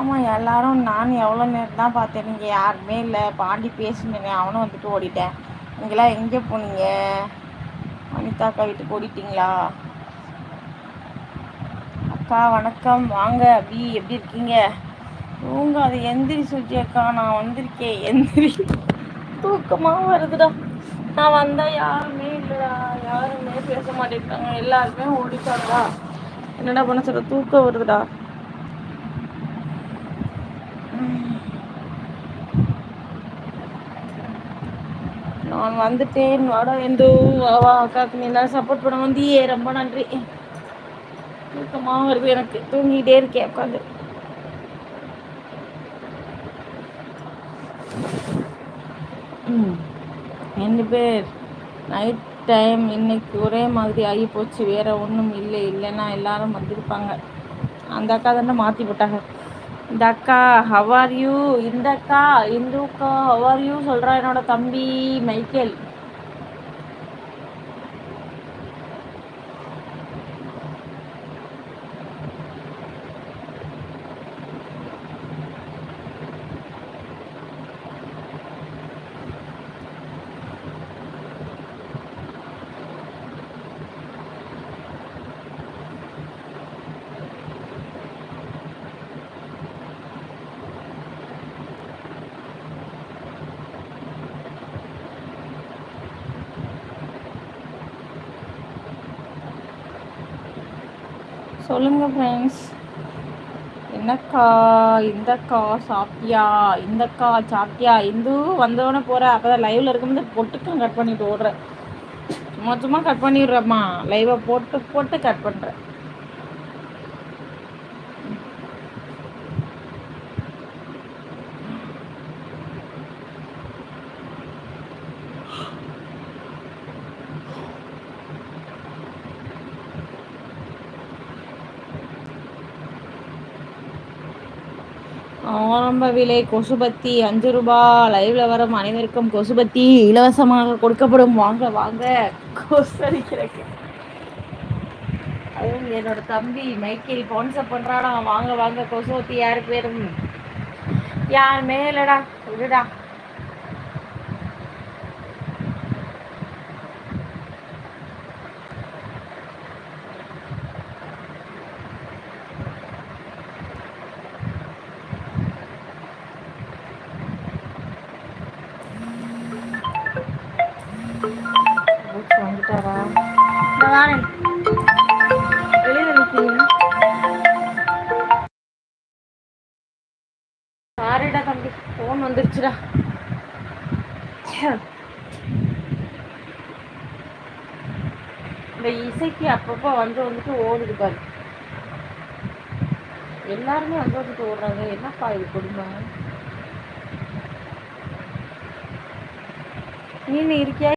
ஆமாம் எல்லாரும் நான் எவ்வளோ நேரம் தான் பார்த்தேன். நீங்கள் யாருமே இல்லை. பாண்டி பேசினேன் அவனும் வந்துட்டு ஓடிட்டேன். நீங்களாம் எங்கே போனீங்க? அனிதா அக்கா வீட்டுக்கு ஓடிட்டீங்களா? அக்கா வணக்கம். வாங்க அப்படி எப்படி இருக்கீங்க? தூங்க அது எந்திரி சுஜி அக்கா நான் வந்திருக்கேன். எந்திரி. தூக்கமாக வருதுடா. நான் வந்தால் யாருமே இல்லைடா. யாருமே பேச மாட்டேங்கிறாங்க. எல்லாருமே ஓடிட்டாங்களா என்னடா பண்ண சொல்ற? தூக்கம் வருதுடா. நான் வந்துட்டேன். வாடா எந்தோ வா அக்காக்கு நீ எல்லாரும் சப்போர்ட் பண்ண வந்தியே. ரொம்ப நன்றி. தூக்கமாக வருது எனக்கு. தூங்கிட்டே இருக்கேன் உட்காந்து. ரெண்டு பேர். நைட் டைம் இன்னைக்கு ஒரே மாதிரி ஆகி போச்சு. வேற ஒன்றும் இல்லை. இல்லைன்னா எல்லாரும் வந்திருப்பாங்க. அந்த அக்கா தானே மாற்றி போட்டாங்க. இந்த அக்கா ஹவார் யூ இந்த அக்கா இந்துக்கா ஹவார் யூ சொல்கிறா என்னோட தம்பி மைக்கேல். சொல்லுங்க ஃப்ரெண்ட்ஸ் என்னக்கா இந்தக்கா சாப்பிட்டியா? இந்தக்கா சாப்பிட்டியா? இந்து வந்தோடனே போகிற அப்போ தான் லைவில் இருக்கும்போது பொட்டுக்கும் கட் பண்ணிட்டு ஓடுறேன் சும்மா சும்மா கட் பண்ணிடுறேம்மா. லைவை போட்டு போட்டு கட் பண்ணுறேன் ஆரம்ப விலை கொசுபத்தி அஞ்சு ரூபா லைவ்ல வரும் அனைவருக்கும் கொசுபத்தி இலவசமாக கொடுக்கப்படும். வாங்க வாங்க. கொசடிக்கிறக்கு அதுவும் என்னோட தம்பி மைக்கேல் ஸ்பான்சர் பண்றாடா வாங்க வாங்க. கொசுபத்தி யாருக்கு பேரும் யாருமே மேலடா? விடுடா. நான் வாரேன் வெளியில நிற்கிறீங்க சாரிடா தம்பி ஃபோன் வந்துருச்சுடா. இந்த இசைக்கு அப்பப்போ வந்து வந்துட்டு ஓடுது பாரு. எல்லாருமே வந்து வந்துட்டு ஓடுறாங்க. என்னப்பா இது குடும்பம் நீ இருக்கியா?